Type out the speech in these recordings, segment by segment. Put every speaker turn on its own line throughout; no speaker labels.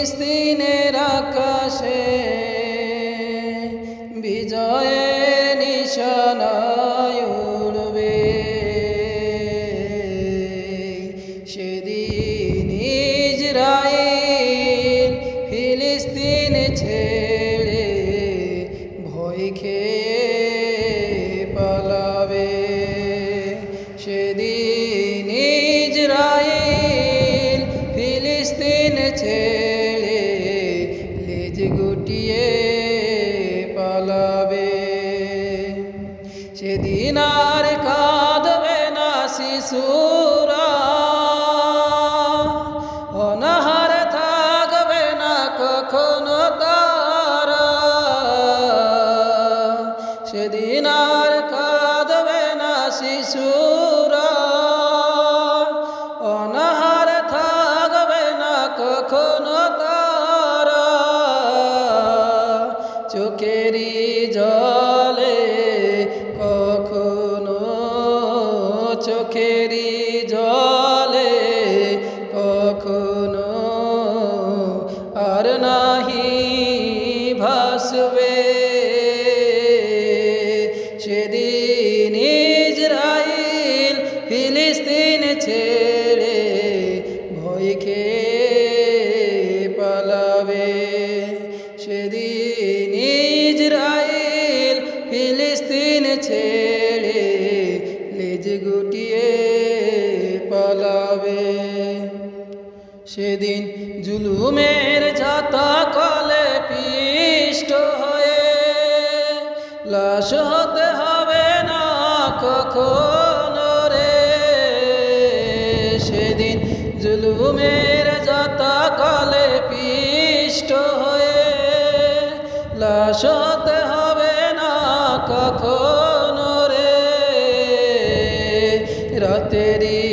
ফিলিস্তিনের আকাশে সেদিন আর কাঁদবে না শিশুরা জলে কখনো চোখেরই জলে কখনো আর নাহি ভাসবে। সেদিন ইজরাইল ফিলিস্তিন ছেড়ে ভয় খেয়ে পালাবে। সেদিন ইজরাইল ফিলিস্তিন ছেড়ে লেজ গুটিয়ে পালাবে। সেদিন জুলুমের যাতা কলে পিষ্ট হয়ে লাশ হতে হবে না কখনো রে। সেদিন জুলুমের যাতা কলে পিষ্ট হয়ে লাশ तेरी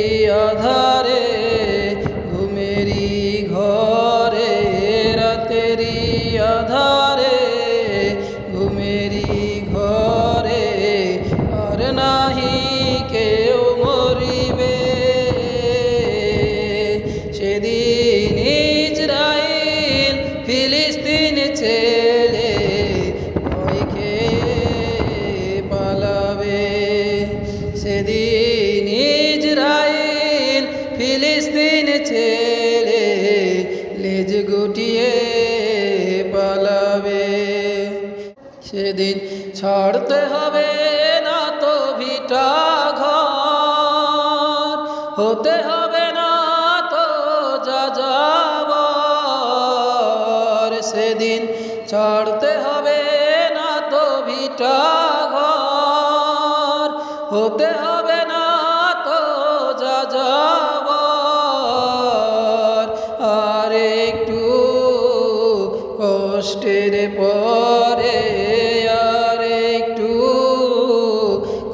ছেড়ে লেজ গুটিয়ে পালাবে। সেদিন ছাড়তে হবে না তো ভিটা ঘর, হতে হবে না তো যা যাবার। সেদিন ছাড়তে হবে না তো ভিটা ঘর, হতে হবে কষ্টের পরে আর একটু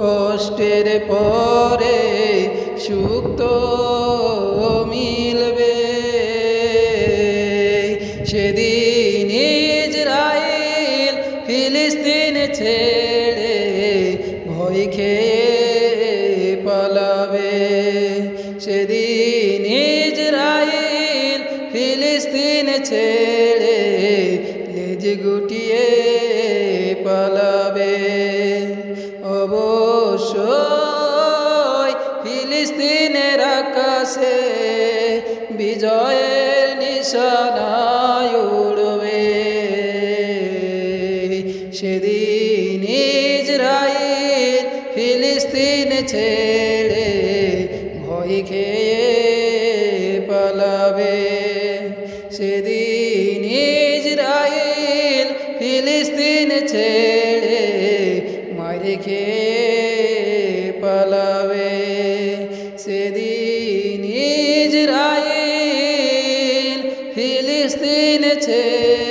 কষ্টের পরে সুখ তো মিলবে। সেদিন ইজরাইল ফিলিস্তিন ছেড়ে ভয় খেয়ে পালাবে। সেদিন ইজরাইল ফিলিস্তিন ছেড়ে গুটিয়ে পালাবে। অবশ্যই ফিলিস্তিনের আকাশে বিজয়ের নিশানায় উড়বে। সেদিন ইজরাইল ফিলিস্তিন ছেড়ে ভয় খেয়ে ফিলিস্তিন ছেড়ে মারে খেয়ে পালাবে। সেদিন ইজরাইল ফিলিস্তিন ছেড়ে